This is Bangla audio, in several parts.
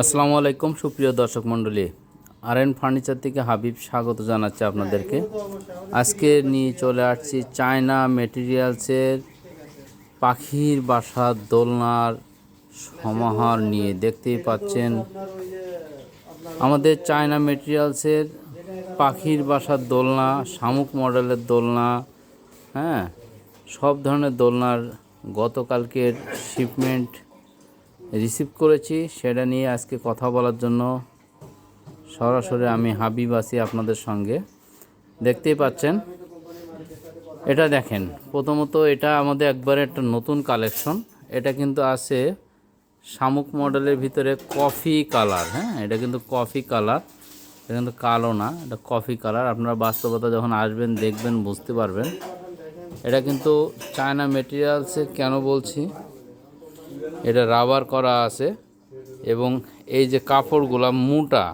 আসসালামু আলাইকুম সুপ্রিয় দর্শক মণ্ডলী। আর এন ফার্নিচার থেকে হাবিব স্বাগত জানাচ্ছি আপনাদেরকে। আজকে নিয়ে চলে আসছি চায়না মেটেরিয়ালসের পাখির বাসার দোলনার সমাহার নিয়ে। দেখতেই পাচ্ছেন আমাদের চায়না মেটেরিয়ালসের পাখির বাসার দোলনা শামুক মডেলের দোলনা হ্যাঁ সব ধরনের দোলনার গতকালকের শিপমেন্ট রিসিভ করেছি, সেটা নিয়ে আজকে কথা বলার জন্য সরাসরি আমি হাবিব আছি আপনাদের সঙ্গে। দেখতেই পাচ্ছেন, এটা দেখেন, প্রথমত এটা আমাদের একবারে একটা নতুন কালেকশন। এটা কিন্তু আছে শামুক মডেলের ভিতরে কফি কালার হ্যাঁ এটা কিন্তু কফি কালার, এটা কিন্তু কালো না, এটা কফি কালার। আপনারা বাস্তবতা যখন আসবেন, দেখবেন, বুঝতে পারবেন। এটা কিন্তু চায়না মেটেরিয়ালসে কেন বলছি? এটা রাবার করা আছে এবং এই যে কাপড়গুলা মোটা,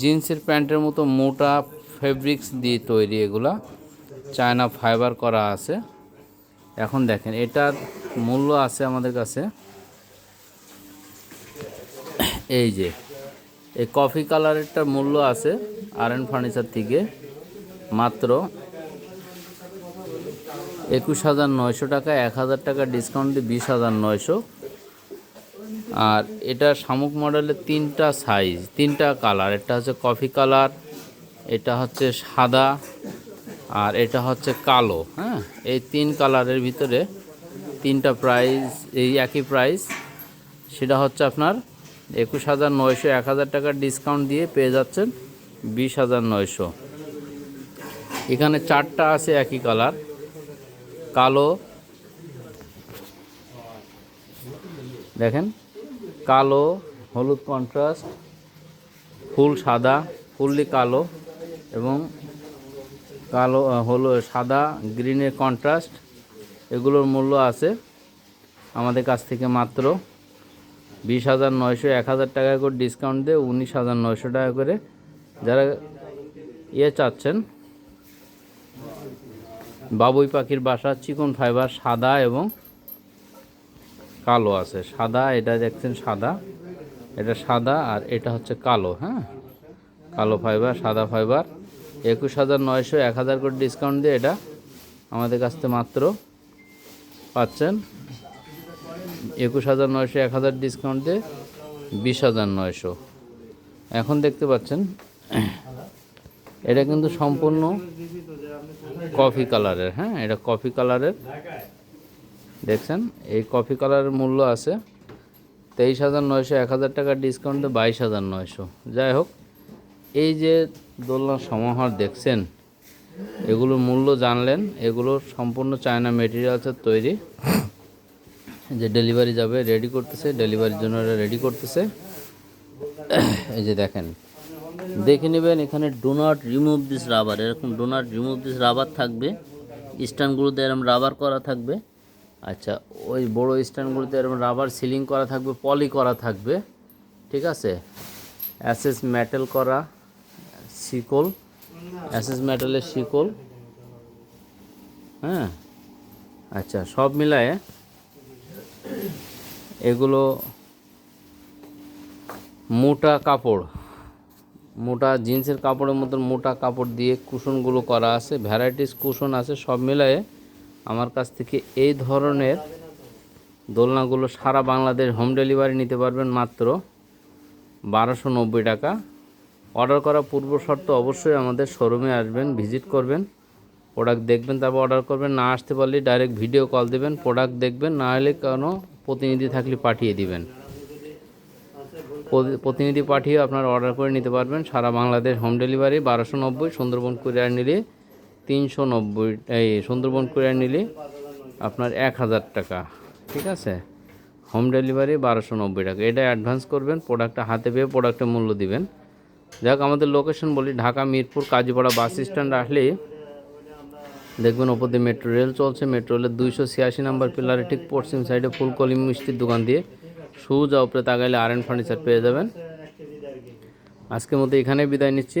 জিন্সের প্যান্টের মতো মোটা ফেব্রিক্স দিয়ে তৈরি এগুলা চায়না ফাইবার করা আছে। এখন দেখেন, এটার মূল্য আছে আমাদের কাছে এই যে, এই কফি কালারেরটার মূল্য আছে আর এন ফার্নিচার থেকে মাত্র একুশ হাজার নয়শো টাকা, এক হাজার টাকা ডিসকাউন্ট দিয়ে বিশ হাজার নয়শো। আর এটা শামুক মডেলের তিনটা সাইজ তিনটা কালার এটা হচ্ছে কফি কালার এটা হচ্ছে সাদা, আর এটা হচ্ছে কালো হ্যাঁ? এই তিন কালারের ভিতরে তিনটা প্রাইস এই একই প্রাইস সেটা হচ্ছে আপনার একুশ হাজার নয়শো, এক হাজার টাকার ডিসকাউন্ট দিয়ে পেয়ে যাচ্ছেন বিশ হাজার নয়শো। এখানে চারটা আছে একই কালার কালো। দেখেন কালো, হলুদ কন্ট্রাস্ট ফুল সাদা, ফুললি কালো এবং কালো হলো, সাদা গ্রিনের কন্ট্রাস্ট এগুলোর মূল্য আছে আমাদের কাছ থেকে মাত্র বিশ হাজার নয়শো, এক হাজার টাকা করে ডিসকাউন্ট দিয়ে উনিশ হাজার নয়শো টাকা করে যারা ইয়ে চাচ্ছেন, বাবুই পাখির বাসা, চিকন ফাইবার সাদা এবং কালো আছে। সাদা, এটা দেখছেন সাদা। এটা সাদা আর এটা হচ্ছে কালো হ্যাঁ? কালো ফাইবার সাদা ফাইবার একুশ হাজার নয়শো, এক হাজার করে ডিসকাউন্ট দিয়ে এটা আমাদের কাছ থেকে মাত্র পাচ্ছেন। একুশ হাজার নয়শো, এক হাজার ডিসকাউন্ট দিয়ে বিশ হাজার নয়শো। এখন দেখতে পাচ্ছেন, এটা কিন্তু সম্পূর্ণ কফি কালারের হ্যাঁ? এটা কফি কালারের দেখছেন, এই কফি কালারের মূল্য আছে তেইশ হাজার নয়শো, এক হাজার টাকার ডিসকাউন্টে বাইশ হাজার নয়শো। যাই হোক, এই যে দোলনার সমাহার দেখছেন এগুলোর মূল্য জানলেন, এগুলো সম্পূর্ণ চায়না মেটেরিয়ালসের তৈরি। যে ডেলিভারি যাবে রেডি করতেছে ডেলিভারির জন্য এটা রেডি করতেছে। এই যে দেখেন, দেখে নেবেন এখানে do not remove this rubber এরকম do not remove this rubber থাকবে। স্ট্যান্ডগুলোতে এরকম রাবার করা থাকবে। আচ্ছা ওই বড় স্ট্যান্ডগুলোতে এরকম রাবার সিলিং করা থাকবে, পলি করা থাকবে, ঠিক আছে? অ্যাসেস মেটাল করা, শিকল, অ্যাসেস মেটালের শিকল হ্যাঁ? আচ্ছা সব মিলায়ে এগুলো মোটা কাপড়, মোটা জিন্সের কাপড়ের মতন মোটা কাপড় দিয়ে কুশনগুলো করা আছে, ভ্যারাইটিস কুশন আছে, সব মিলায়ে আমার কাছ থেকে এই ধরনের দোলনাগুলো সারা বাংলাদেশ হোম ডেলিভারি নিতে পারবেন মাত্র বারোশো নব্বই টাকা। অর্ডার করা পূর্ব শর্ত অবশ্যই আমাদের শোরুমে আসবেন, ভিজিট করবেন, প্রোডাক্ট দেখবেন, তারপর অর্ডার করবেন। না আসতে পারলে ডাইরেক্ট ভিডিও কল দেবেন, প্রোডাক্ট দেখবেন, না হলে কোনো প্রতিনিধি থাকলে পাঠিয়ে দিবেন। প্রতিনিধি পাঠিয়ে আপনারা অর্ডার করে নিতে পারবেন। সারা বাংলাদেশ হোম ডেলিভারি বারোশো নব্বই, সুন্দরবন কুরিয়ার নিলে তিনশো নব্বই, এই সুন্দরবন কুরিয়ার নিলে আপনার এক হাজার টাকা, ঠিক আছে? হোম ডেলিভারি বারোশো নব্বই টাকা। এটা অ্যাডভান্স করবেন প্রোডাক্টটা হাতে পেয়ে প্রোডাক্টের মূল্য দিবেন। যাক, আমাদের লোকেশন বলি, ঢাকা, মিরপুর, কাজীপাড়া বাস স্ট্যান্ড আসলেই দেখবেন ওপর দিয়ে মেট্রো রেল চলছে। মেট্রো রেলের দুইশো ছিয়াশি নাম্বার পিলারে ঠিক পশ্চিম সাইডে ফুলকলি মিষ্টির দোকান দিয়ে সুজা উপরে তাকাইলে আর এন ফার্নিচার পেয়ে যাবেন। আজকের মতো এখানে বিদায় নিচ্ছি।